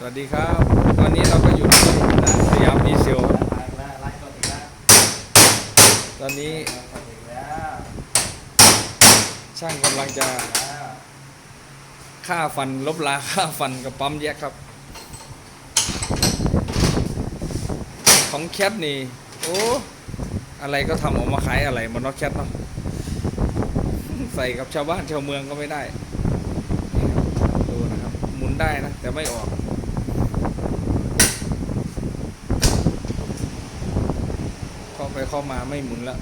สวัสดีครับ ตอนนี้เราก็อยู่ที่ร้านสยามดีเซลตอนนี้ช่างกำลังจะฆ่าฟันลบลาฆ่าฟันกับปั๊มแยกครับ ของแคทนี่ โอ้ อะไรก็ทำออกมาขายอะไรมันเนอกแคทเนาะใส่กับชาวบ้านชาวเมืองก็ไม่ได้นี่ครับดูนะครับ หมุนได้นะ แต่ไม่ออก เข้า ไปเข้ามาไม่หมุนล้ว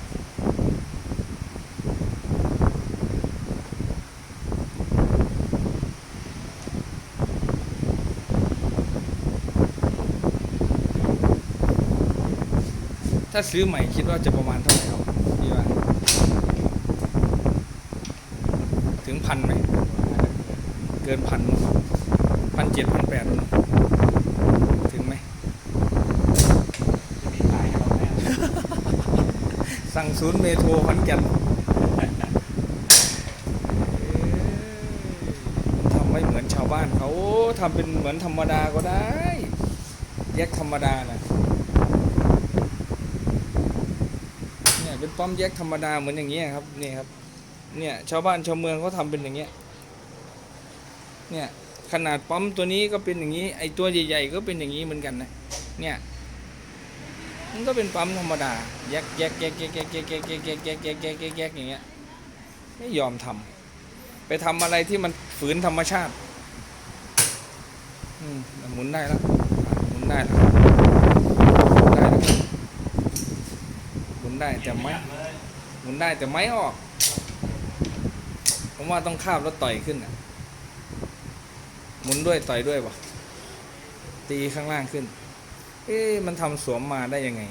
ถ้าซื้อใหม่คิดว่าจะประมาณเท่าไหร่ครับพี่ว่าถึงพันไหม เกินพันพันเจ็ดพันแปดถึงไหม จะมีขายให้เราแน่ สั่ งศูนย์เมโทรขอนแก่นทำไม่เหมือนชาวบ้านเขาทำเป็นเหมือนธรรมดาก็ได้ แยกธรรมดานะเนี่ยเป็นปั๊มแยกธรรมดาเหมือนอย่างเงี้ยครับนี่ครับ เนี่ยชาวบ้านชาวเมืองเขาทำเป็นอย่างเงี้ย เนี่ยขนาดปั๊มตัวนี้ก็เป็นอย่างนี้ ไอตัวใหญ่ ๆ ก็เป็นอย่างนี้เหมือนกันนะ เนี่ย มันก็เป็นปั๊มธรรมดาแยกแยกแยกแยกแยกแยกแยกแยกแยกแยกแยกแยกแยกแยกอย่างเงี้ยไม่ยอมทำไปทำอะไรที่มันฝืนธรรมชาติอืมหมุนได้แล้วหมุนได้แล้วได้แล้วหมุนได้แต่ไม่หมุนได้แต่ไม่ออกผมว่าต้องคาบแล้วต่อยขึ้นอะหมุนด้วยต่อยด้วยปะตีข้างล่างขึ้น เอ๊ะมันทำสวมมาได้ยังไง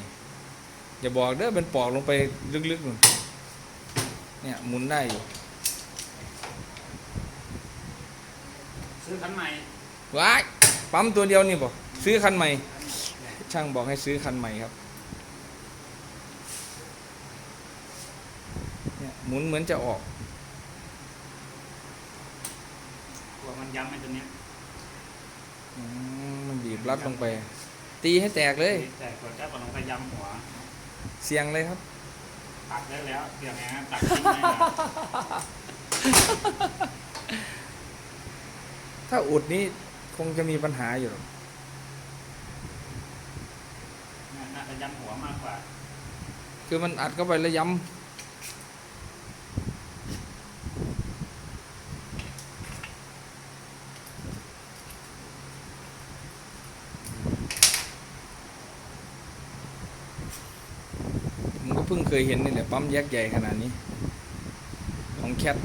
อย่าบอกเด้อเป็นปอกลงไปลึกๆนู่นเนี่ยหมุนได้อยู่ซื้อคันใหม่ว้ายปั๊มตัวเดียวนี่ปะซื้อคันใหม่ ช่างบอกให้ซื้อคันใหม่ครับเนี่ยหมุนเหมือนจะออกกลัวมันย้ำไอ้ตัวเนี้ยอืมมันบีบรัดลงไป ตีให้แตกเลย แต่กดเจ้าก็ลงไปย้ำหัว เสียงเลยครับ ตัดได้แล้วเดี๋ยวไงฮะตัดทิ้งได้แล้วถ้าอุดนี้คงจะมีปัญหาอยู่หรอกน่าจะย้ำหัวมากกว่า คือมันอัดเข้าไปแล้วย้ำผมก็เพิ่งเค ยเห็นนี่แหละปั๊มแยกใหญ่ขนาดนี้ ของแคท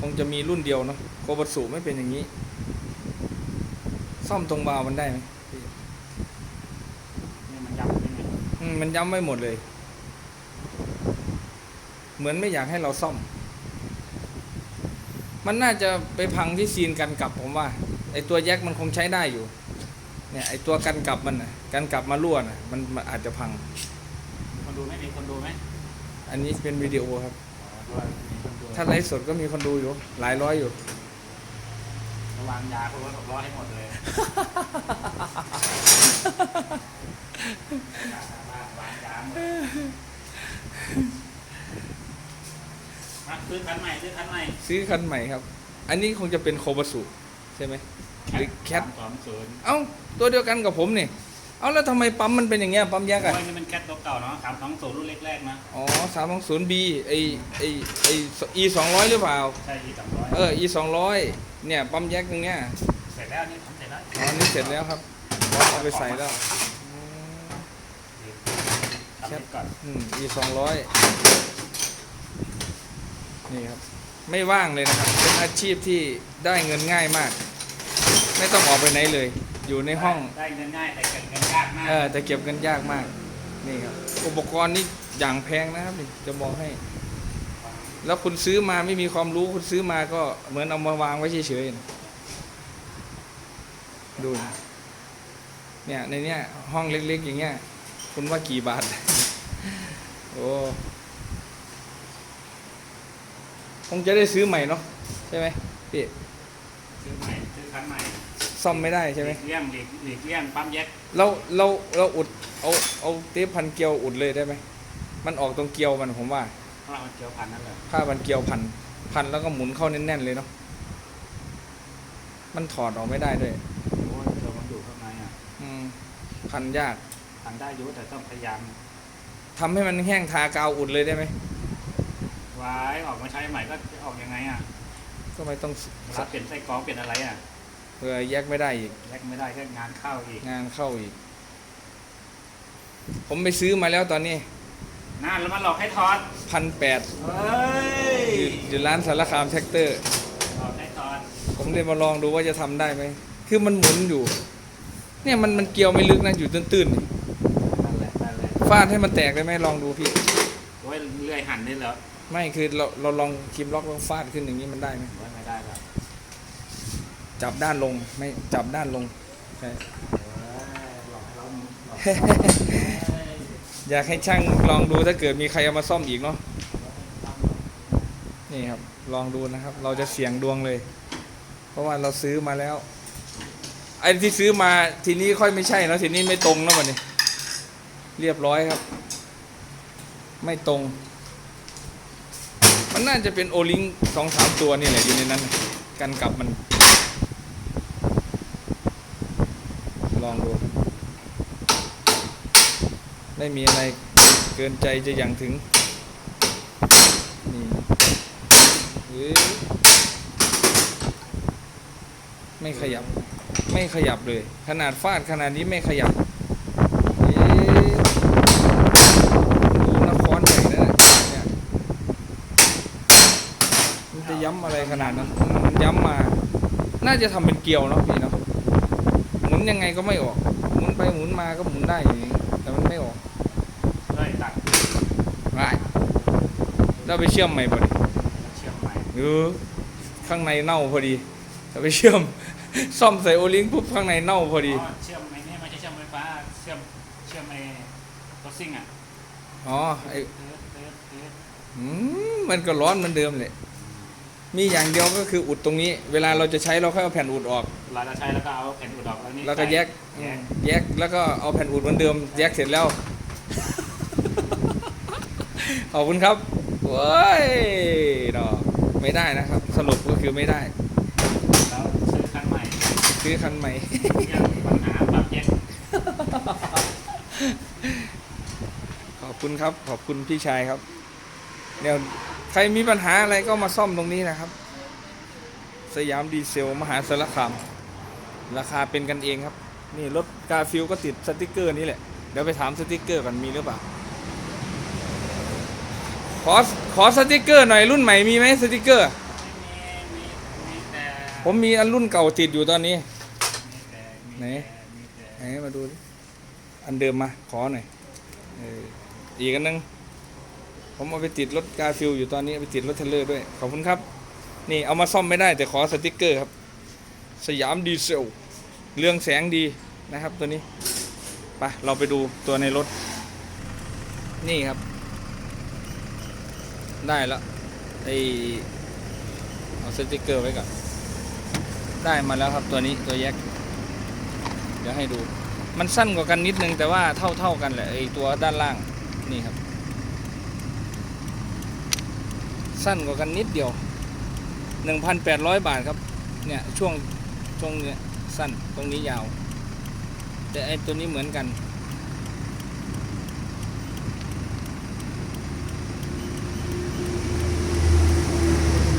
คงจะมีรุ่นเดียวเนาะโคบัตสุไม่เป็นอย่างนี้ ซ่อมตรงบาวมันได้ไหมเนี่ยมันย้ำยังไงอืมมันย้ำไม่หมดเลย เหมือนไม่อยากให้เราซ่อม มันน่าจะไปพังที่ซีนกันกลับผมว่า ไอตัวแยกมันคงใช้ได้อยู่ เนี่ยไอตัวกันกลับมันนะกันกลับมารั่วนะมันมันอาจจะพังคนดูไหมมีคนดูไหม อันนี้เป็นวิดีโอครับอ๋อด้วยมีคนดูถ้าไลฟ์สดก็มีคนดูอยู่ หลายร้อยอยู่ ระวังยาเพราะว่าตกล้อให้หมดเลยวางยาหมดมาซื้อคันใหม่ซื้อคันใหม่ซื้อคันใหม่ครับ อันนี้คงจะเป็นโคบาสุใช่ไหมหรือแคทสองศูนย์เอ้า ตัวเดียวกันกับผมนี่ เอ้าแล้วทำไมปั๊มมันเป็นอย่างเงี้ยปั๊มแยกอะโอ้ยนี่มันแคทตัวเก่าเนาะสามสองศูนย์รุ่นแรกๆนะ อ๋อสามสองศูนย์บีไอไอไอ e สองร้อยหรือเปล่า ใช่ยี่สามร้อยเออ e สองร้อยเนี่ยปั๊มแยกตรงเนี้ยเสร็จแล้วนี่ทำเสร็จแล้วอ๋อนี่เสร็จแล้วครับบอสเอาไปใส่แล้วทำเสร็จก่อนอืม e สองร้อยนี่ครับ ไม่ว่างเลยนะครับ เป็นอาชีพที่ได้เงินง่ายมาก ไม่ต้องออกไปไหนเลย อยู่ในห้อง ได้เงินง่ายแต่เก็บเงินยากมากเออแต่เก็บกันยากมาก นี่ครับ อุปกรณ์นี่อย่างแพงนะครับนี่จะบอกให้ แล้วคุณซื้อมาไม่มีความรู้คุณซื้อมาก็เหมือนเอามาวางไว้เฉยๆนะดูนะเนี่ยในเนี้ยห้องเล็กๆ อย่างเงี้ย คุณว่ากี่บาท โอ้คงจะได้ซื้อใหม่เนาะใช่ไหมพี่ซื้อใหม่ซื้อคันใหม่ ซ่อมไม่ได้ใช่ไหมลีกเลี่ยงหลีกหลีกเลี่ยงปั๊มแยกเราเราเราอุดเอาเอาเทปพันเกลียวอุดเลยได้ไหมมันออกตรงเกลียวมันผมว่าเพราะเรามันเกี่ยวพันนั่นแหละผ้าพันเกลียวพันพันแล้วก็หมุนเข้าแน่นๆเลยเนาะมันถอดออกไม่ได้ด้วยโอ้ยเดี๋ยวมันอยู่ข้างในอะอืมพันยากพันได้อยุ่แต่ต้องพยายามทำให้มันแห้งทากาวอุดเลยได้ไหมไว้ออกมาใช้ใหม่ก็จะออกยังไงอะก็ไม่ต้อง รับเปลี่ยนไส้กรองเปลี่ยนอะไรอะ เพื่อแยกไม่ได้อีก แยกไม่ได้แค่งานเข้าอีก งานเข้าอีก ผมไปซื้อมาแล้วตอนนี้นั่นแล้วมันหลอกให้ถอดพันแปดเฮ้ยอยู่ร้านสารคามแท็กเตอร์ หลอกให้ถอดผมเลยมาลองดูว่าจะทำได้ไหม คือมันหมุนอยู่ เนี่ยมันมันเกี่ยวไม่ลึกนะอยู่ตื้นๆนี่นั่นแหละนั่นแหละฟาดให้มันแตกได้ไหมลองดูพี่ โอ้ยเลื่อยหั่นได้เหรอไม่คือเราเราลองคิมล็อกลองฟาดขึ้นอย่างนี้มันได้ไหมโอ้ยไม่ได้แล้ว จับด้านลงไม่จับด้านลงใช่อยากให้ช่างลองดูถ้าเกิดมีใครเอามาซ่อมอีกเนาะนี่ครับลองดูนะครับ เราจะเสี่ยงดวงเลย เพราะว่าเราซื้อมาแล้วไอ้ที่ซื้อมาทีนี้ค่อยไม่ใช่แล้วทีนี้ไม่ตรงแล้วมันนี่เรียบร้อยครับ ไม่ตรง มันน่าจะเป็นโอลิงสองสามตัวนี่แหละอยู่ในนั้น กันกลับมัน ลองดูครับ ไม่มีอะไรเกินใจจะอย่างถึง นี่ไม่ขยับ ไม่ขยับเลย ขนาดฟาดขนาดนี้ไม่ขยับดูนครใหญ่นะเนี่ยมันจะย้ำอะไรขนาดนั้นมันย้ำมา น่าจะทำเป็นเกลียวเนาะพี่เนาะหมุนยังไงก็ไม่ออก หมุนไปหมุนมาก็หมุนได้อย่างนี้แต่มันไม่ออก เลื่อยตัด ได้ เราไปเชื่อมใหม่พอดีเชื่อมใหม่เออข้างในเน่าพอดีเราไปเชื่อม ซ่อมใส่โอลิงปุ๊บข้างในเน่าพอดี อ๋อเชื่อมไอ้นี่ไม่ใช่เชื่อมไฟฟ้า เชื่อมเชื่อมไอ้ตัวซิ่งอะอ๋อไอเติร์ดเติร์ดเติร์ดอืมมันก็ร้อนเหมือนเดิมเลยมีอย่างเดียวก็คืออุดตรงนี้ เวลาเราจะใช้เราค่อยเอาแผ่นอุดออกเราจะใช้แล้วก็เอาแผ่นอุดออกแล้วนี่แล้วก็แยกแยกแยกแล้วก็เอาแผ่นอุดเหมือนเดิม แยกเสร็จแล้ว ขอบคุณครับ โว้ยเนาะไม่ได้นะครับ สรุปก็คือไม่ได้ แล้วซื้อคันใหม่ซื้อคันใหม่ ยังมีปัญหาปรับแยกขอบคุณครับ ขอบคุณพี่ชายครับ เดี๋ยวใครมีปัญหาอะไรก็มาซ่อมตรงนี้นะครับ สยามดีเซลมหาสารคาม ราคาเป็นกันเองครับ นี่รถกาฟิลก็ติดสติกเกอร์นี้แหละ เดี๋ยวไปถามสติกเกอร์กันมีหรือเปล่า ขอขอสติกเกอร์หน่อยรุ่นใหม่มีไหมสติกเกอร์ ผมมีอันรุ่นเก่าติดอยู่ตอนนี้ไหนแต่มีแต่ไหนมาดูดิอันเดิมมาขอหน่อยอีกอันนึงผมเอาไปติดรถกาฟิลอยู่ตอนนี้ไปติดรถเทเลอร์ด้วยขอบคุณครับ นี่เอามาซ่อมไม่ได้แต่ขอสติกเกอร์ครับ สยามดีเซลเรื่องแสงดีนะครับตัวนี้ไปเราไปดูตัวในรถ นี่ครับ ได้แล้วไอเอาสติกเกอร์ไว้ก่อน ได้มาแล้วครับตัวนี้ตัวแยก เดี๋ยวให้ดู มันสั้นกว่ากันนิดนึงแต่ว่าเท่าเท่ากันแหละไอตัวด้านล่างนี่ครับ สั้นกว่ากันนิดเดียว 1,800 บาทครับ เนี่ยช่วงช่วงเนี้ยสั้นตรงนี้ยาว แต่ไอตัวนี้เหมือนกัน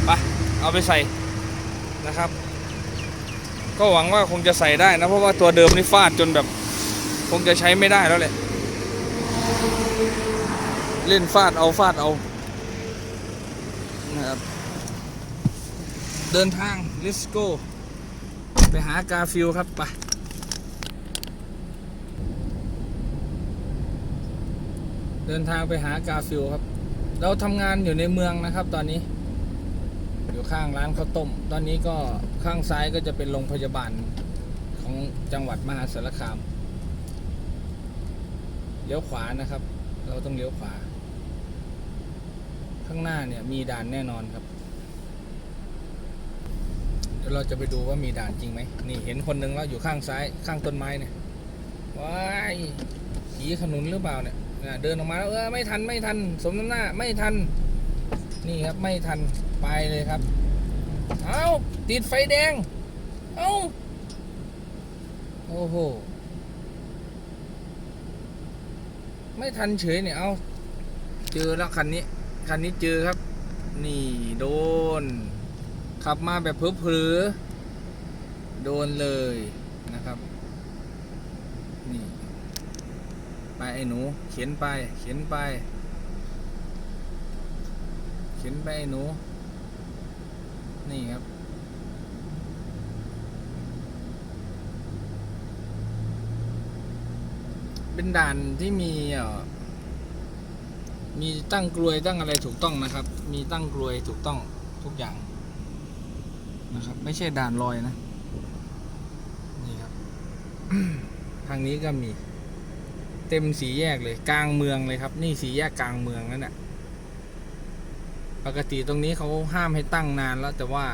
ไป เอาไปใส่นะครับ ก็หวังว่าคงจะใส่ได้นะ เพราะว่าตัวเดิมนี่ฟาดจนแบบ คงจะใช้ไม่ได้แล้วแหละเล่นฟาดเอาฟาดเอานะครับเดินทาง let's go ไปหากาฟิลครับไปเดินทางไปหากาฟิลครับ เราทำงานอยู่ในเมืองนะครับตอนนี้ อยู่ข้างร้านข้าวต้ม ตอนนี้ก็ข้างซ้ายก็จะเป็นโรงพยาบาลของจังหวัดมหาสารคาม เลี้ยวขวานะครับ เราต้องเลี้ยวขวา ข้างหน้าเนี่ยมีด่านแน่นอนครับ เดี๋ยวเราจะไปดูว่ามีด่านจริงไหม นี่เห็นคนหนึ่งแล้วอยู่ข้างซ้ายข้างต้นไม้เนี่ย ว้ายขี่ขนุนหรือเปล่าเนี่ย เดินออกมาแล้วเออไม่ทันไม่ทัน สมน้ำหน้าไม่ทัน นี่ครับไม่ทันไปเลยครับ เอาติดไฟแดง เอาโอ้โห ไม่ทันเฉยเนี่ย เอาเจอแล้วคันนี้ คันนี้เจอครับ นี่โดน ขับมาแบบเพลอๆโดนเลยนะครับ นี่ ไปไอ้หนู เขียนไป เขียนไป เขียนไปไอ้หนู นี่ครับ เป็นด่านที่มีเอ่อมีตั้งกลวยตั้งอะไรถูกต้องนะครับ มีตั้งกลวยถูกต้องทุกอย่างนะครับ ไม่ใช่ด่านลอยนะ นี่ครับ ทางนี้ก็มี เต็มสีแยกเลย กลางเมืองเลยครับ นี่สีแยกกลางเมืองนั่นแหละ ปกติตรงนี้เขาห้ามให้ตั้งนานแล้วแต่ว่า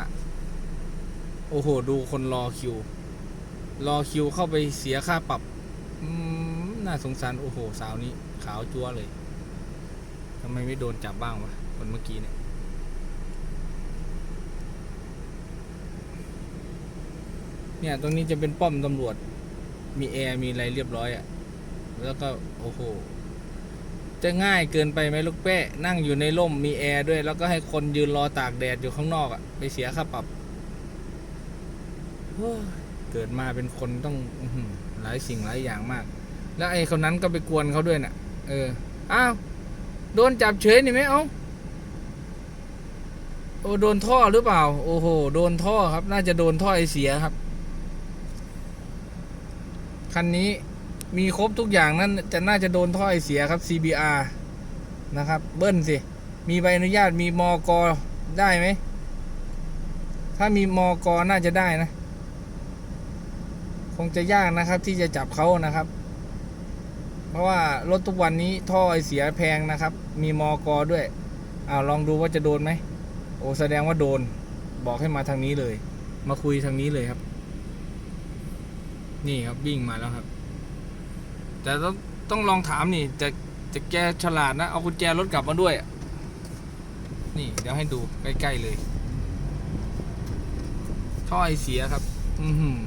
โอ้โห ดูคนรอคิว รอคิวเข้าไปเสียค่าปรับน่าสงสาร โอ้โห สาวนี้ ขาวจัวเลยทำไมไม่โดนจับบ้างวะคนเมื่อกี้เนี่ยเนี่ย ตรงนี้จะเป็นป้อมตำรวจ มีแอร์ มีอะไรเรียบร้อยอะ่ะ แล้วก็ โอ้โห จะง่ายเกินไปไหมลูกแป้นั่งอยู่ในร่มมีแอร์ด้วย แล้วก็ให้คนยืนรอตากแดดอยู่ข้างนอกอะ่ะไปเสียค่าปรับเกิดมาเป็นคนต้องหลายสิ่งหลายอย่างมาก แล้วไอ้คนนั้นก็ไปกวนเขาด้วยน่ะ เอออ้าวโดนจับเฉยนี่ไหมเอ้าโอ้โดนท่อหรือเปล่า โอ้โหโดนท่อครับ น่าจะโดนท่อไอเสียครับ คันนี้ มีครบทุกอย่างนั่นจะน่าจะโดนท่อไอเสียครับ CBR นะครับ เบิ้ลสิ มีใบอนุญาตมีมอกอได้ไหม ถ้ามีมอกอน่าจะได้นะ คงจะยากนะครับที่จะจับเขานะครับ เพราะว่ารถทุกวันนี้ท่อไอเสียแพงนะครับ มีมอกอด้วยอ้าวลองดูว่าจะโดนไหม โอ้แสดงว่าโดน บอกให้มาทางนี้เลย มาคุยทางนี้เลยครับ นี่ครับวิ่งมาแล้วครับ แต่ต้องต้องลองถามนี่จะจะแกฉลาดนะ เอากุญแจรถกลับมาด้วย นี่เดี๋ยวให้ดูใกล้ๆเลย ท่อไอเสียครับ อือหือ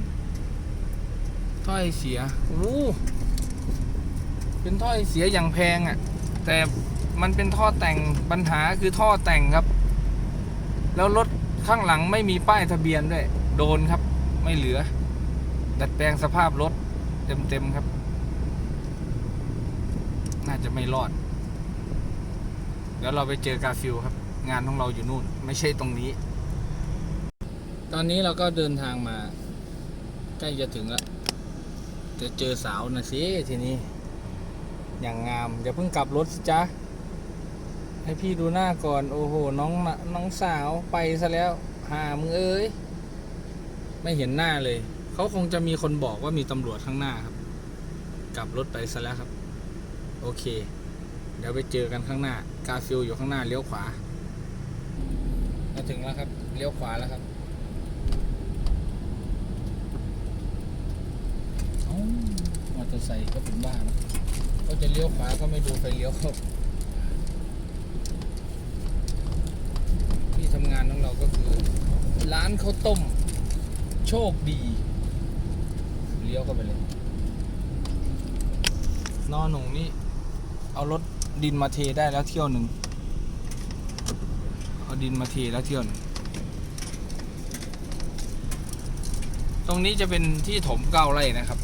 ท่อไอเสียโอ้เป็นท่อไอเสียอย่างแพงอะ่ะ แต่มันเป็นท่อแต่งปัญหาคือท่อแต่งครับ แล้วรถข้างหลังไม่มีป้ายทะเบียนด้วย โดนครับ ไม่เหลือ ดัดแปลงสภาพรถเต็มๆครับ น่าจะไม่รอด เดี๋ยวเราไปเจอกาฟิลครับ งานของเราอยู่นู่น ไม่ใช่ตรงนี้ ตอนนี้เราก็เดินทางมา ใกล้จะถึงแล้วจะเจอสาวนะสิทีนี้ อย่างงามอย่าเพิ่งกลับรถสิจ๊ะให้พี่ดูหน้าก่อนโอ้โหน้องน้องสาวไปซะแล้วหามึงเอ้ยไม่เห็นหน้าเลย เขาคงจะมีคนบอกว่ามีตำรวจข้างหน้าครับ กลับรถไปซะแล้วครับ โอเค เดี๋ยวไปเจอกันข้างหน้ากาฟิลอยู่ข้างหน้าเลี้ยวขวามาถึงแล้วครับเลี้ยวขวาแล้วครับมอเตอร์ไซค์ก็เป็นบ้านะเขาจะเลี้ยวขวาก็ไม่ดูไฟเลี้ยวครับที่ทำงานของเราก็คือ ร้านข้าวต้ม โชคดี เลี้ยวเข้าไปเลยนอนหนุ่งนี่ เอารถดินมาเทได้แล้วเที่ยวหนึ่งเอาดินมาเทแล้วเที่ยวหนึ่งตรงนี้จะเป็นที่ถมเก้าไร่นะครับ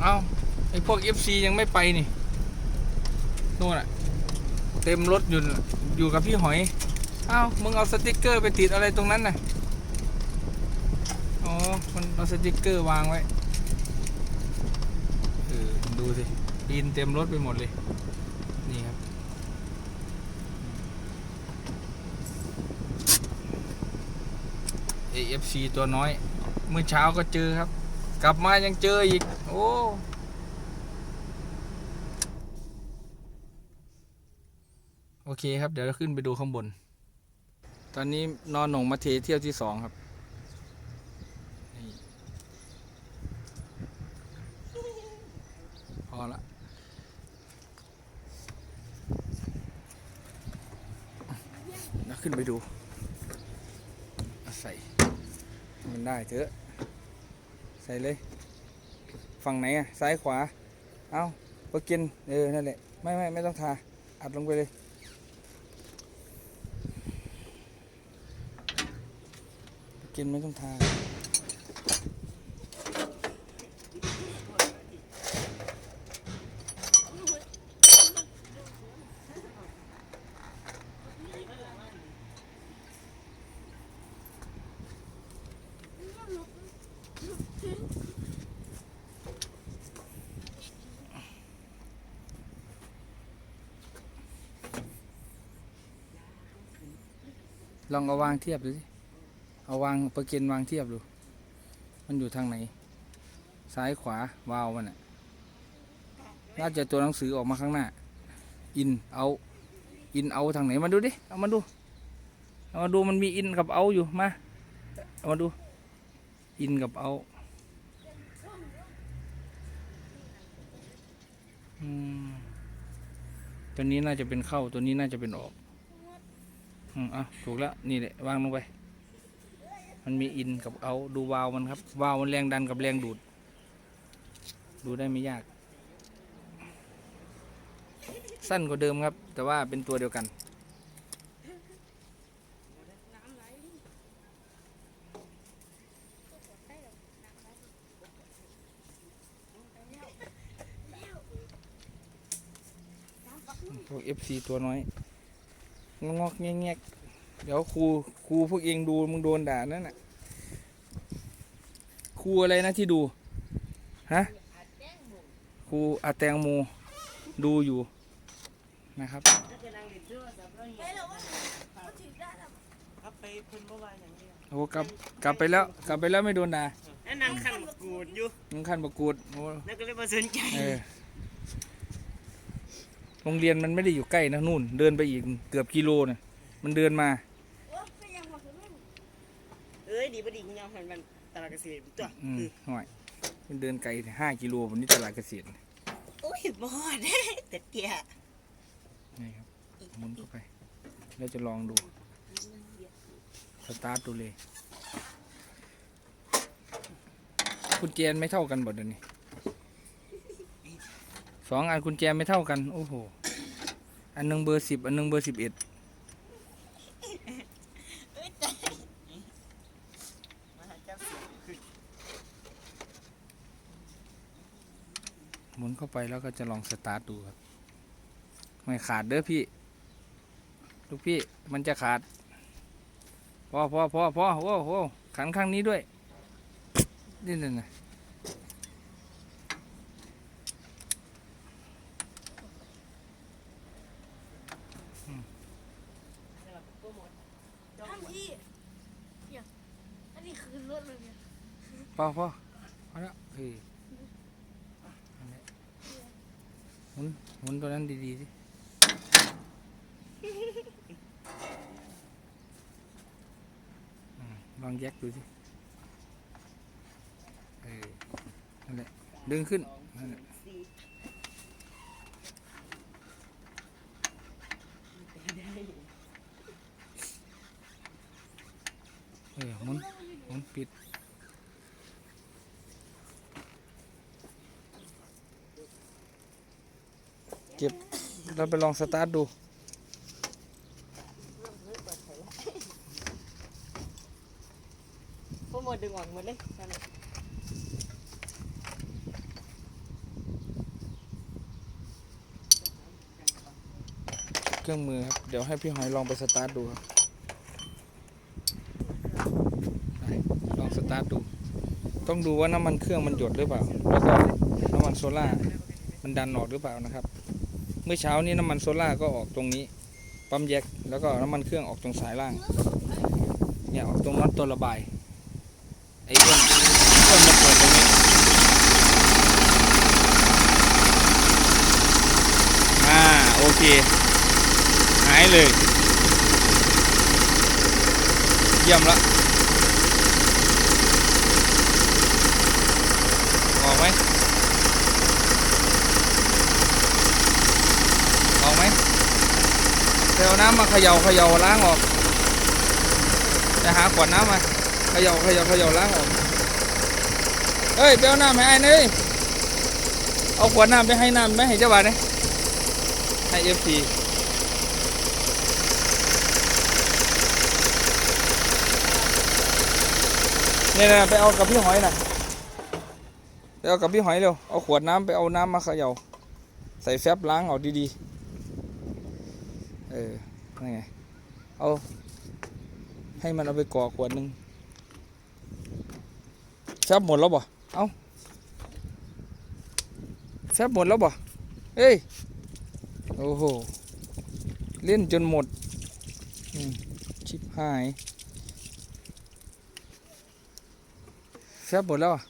เอาไอพวก FC ยังไม่ไปนี่นู่นอะเต็มรถอยู่อยู่กับพี่หอยเอ้ามึงเอาสติกเกอร์ไปติดอะไรตรงนั้นน่ะ อ๋อ มันเอาสติกเกอร์วางไว้ ดูสิปีนเต็มรถไปหมดเลย นี่ครับ AFC ตัวน้อย เมื่อเช้าก็เจอครับ กลับมายังเจออีก โอ้โอเคครับ เดี๋ยวเราขึ้นไปดูข้างบน ตอนนี้นอนหนงมาเทเที่ยวที่สองครับนี่พ อละแล้วขึ้นไปดูใส่ มันได้เถอะ ใส่เลย ฝั่งไหนอะซ้ายขวา เอาปกิน เออ นั่นแหละ ไม่ไม่ไม่ต้องทา อัดลงไปเลยกินไม่ต้องทา ลองเอาวางเทียบดูสิเอาวางประเกนวางเทียบดู มันอยู่ทางไหน ซ้ายขวาวาวมันอะน่าจะตัวหนังสือออกมาข้างหน้า อินเอาอินเอาทางไหนมาดูดิ เอามาดู เอามาดูมันมีอินกับเอาอยู่ มา เอามาดู อินกับเอาอืมตัวนี้น่าจะเป็นเข้า ตัวนี้น่าจะเป็นออก อืมอะถูกแล้วนี่แหละวางลงไป มันมีอินกับเอาดูวาล์วมันครับ วาล์วมันแรงดันกับแรงดูด ดูได้ไม่ยาก สั้นกว่าเดิมครับ แต่ว่าเป็นตัวเดียวกันพวก FC ตัวน้อย งอกๆแงกๆเดี๋ยวครูครูพวกเองดูมึงโดนด่านั่นน่ะครูอะไรนะที่ดูฮะครูอาแตงโมดูอยู่นะครับครับไปเพิ่นบ่ว่าอย่างนี้โอ้กลับกลับไปแล้วกลับไปแล้วไม่โดนด่าแล้วนางขันกูดอยู่มึงขั้นประกูดโอ้แล้วก็เลยมาสนใจเออ โรงเรียนมันไม่ได้อยู่ใกล้นะนู่น เดินไปอีกเกือบกิโลนะมันเดินมาเอ้ยดีบ่ดีกูยังหันมันตลาดเกษตรตัวอืมคือหน่อยมันเดินไกลห้ากิโลวันนี้ตลาดเกษตรโอ้ยบ่ได้แต่เกียนี่ครับหมุนเข้าไป แล้วจะลองดู สตาร์ทดูเลยกุญแจไม่เท่ากันบ่เดี๋ยวนี้ สองอันกุญแจไม่เท่ากัน โอ้โห อันหนึ่งเบอร์สิบอันหนึ่งเบอร์สิบเอ็ดหมุนเข้าไปแล้วก็จะลองสตาร์ทดูครับ ไม่ขาดเด้อพี่ ลูกพี่มันจะขาด พอพอพอพอโอ้โหขันข้างนี้ด้วย นี่นั่นนะ ทำที่เนี่ย อันนี้คือรถเลยเนี่ยพอพอพอแล้วเฮ้ยนั่นแหละหมุนหมุนตัวนั้นดีๆสิอืมลองแยกดูสิเออนั่นแหละดึงขึ้นนั่นแหละสี่เออหมุนห มุนปิดเก็บเราไปลองสตาร์ทดูพวกหมดดึงออกหมดเลยนั่นแหละเครื่องมือครับ เดี๋ยวให้พี่หอยลองไปสตาร์ทดูครับไปลองสตาร์ทดู ต้องดูว่าน้ำมันเครื่องมันหยดหรือเปล่า แล้วก็น้ำมันโซล่ามันดันออกหรือเปล่านะครับ เมื่อเช้านี้น้ำมันโซล่าก็ออกตรงนี้ ปั๊มแยกแล้วก็น้ำมันเครื่องออกตรงสายล่าง เนี่ยออกตรงน็อตตัวระบาย ไอ้เรื่องเรื่องมาเปิดตรงนี้ อ่าโอเค หายเลย เยี่ยมละออกไหมออกไหมไป เอาน้ำมาเขย่าเขย่าล้างออกไปหาขวดน้ำมาเขย่าเขย่าเขย่าล้างออกเฮ้ยไปเอาน้ำให้ไอ้นี่เอาขวดน้ำไปให้น้ำไปให้เจ้าบ่าวนี่ให้เอฟซีเนี่ยนะไปเอากับพี่หอยน่ะไปเอากับพี่หอยเร็ว เอาขวดน้ำไปเอาน้ำมาเขย่า ใส่แฟบล้างออกดีๆ เออนั่นไงเอาให้มันเอาไปกรอขวดหนึ่งแฟบหมดแล้วบ่เอาแฟบหมดแล้วบ่เฮ้ยโอ้โหเล่นจนหมดชิบหายแฟบหมดแล้วอะ